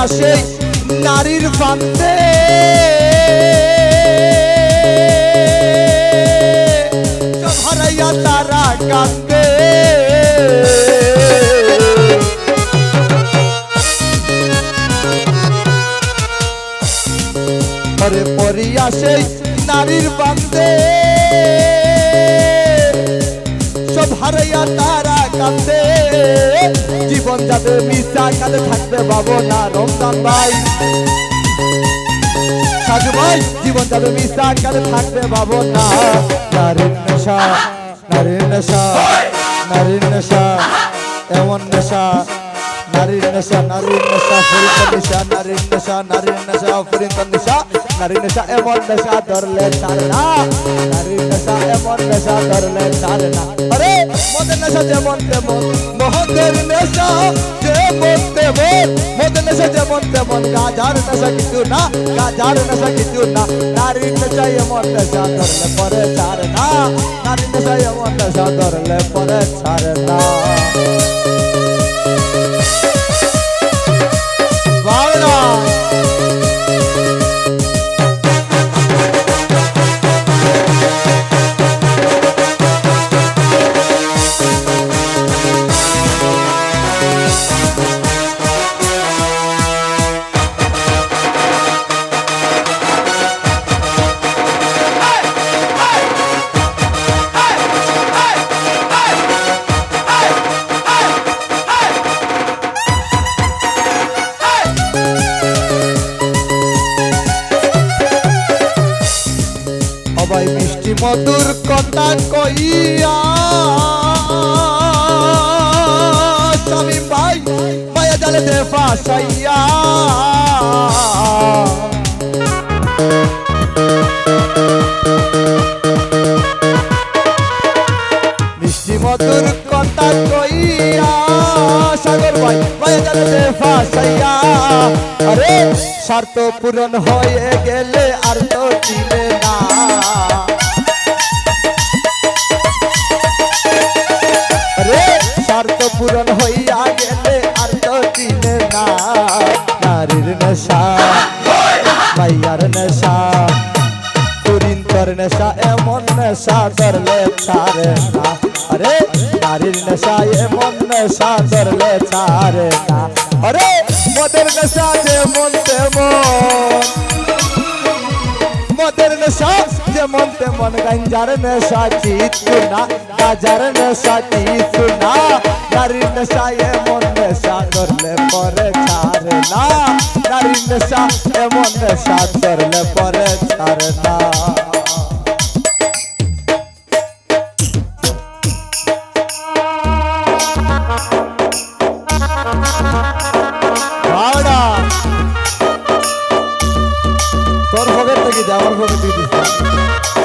আসে নারীর ফান্দে হারাইয়া তারা কান্দে পরে পরিয়া নারীর বান্দে সব হারাইয়া তারা কান্দে যাবে মিশা, কাঁধে থাকবে বাবু না রমজান ভাই। সাধু ভাই, জীবন যাবে মিশা, কাঁধে থাকবে বাবু না নারীর নেশা নারীর নেশা নারীর নেশা, এমন নেশা। নারীর নেশা নারীর নেশা ফরিদ নেশা নারীর নেশা। নারীর নেশা ফরিদ নেশা নারীর নেশা এমন নেশা ধরলে ছাড়ে না। নারীর নেশা এমন নেশা ধরলে ছাড়ে না। আরে, মদের নেশা যেমন তেমন মহদের নেশা যেমন তেমন, মদের নেশা যেমন তেমন, গাজার নেশা কিছু না, গাজার নেশা কিছু না। নারীর নেশা এমন নেশা ধরলে পরে ছাড়ে না। নারীর নেশা এমন নেশা ধরলে পরে ছাড়ে না। মধুর কথা কইয়া। স্বামী ভাই, মায়া জালে দে ফাঁসাইয়া। মিষ্টি মধুর কথা কইয়া। সাগর ভাই, মায়া জালে আরে, স্বার্থ পূরণ হয়ে গেলে আর তো চিনে স্বার্থ পূরণ হইয়া গেলে আর তো চিনে না। নারীর নেশা, মাইয়ার নেশা পুরিন্তর নেশা, এমন নেশা ধরলে ছাড়ে না। আরে, নারীর নেশা, এমন নেশা ধরলে ছাড়ে না। আরে, মদের নেশা যেমন তেমন মদের নেশা, যেমন তেমন গঞ্জার নেশা কিছু না, গাজার নেশা কিছু না। নারীর নেশা এমন নেশা করলে পরে ছাড়ে না। নারীর নেশা এমন নেশা করলে পরে ছাড়ে না। hora, vou beber.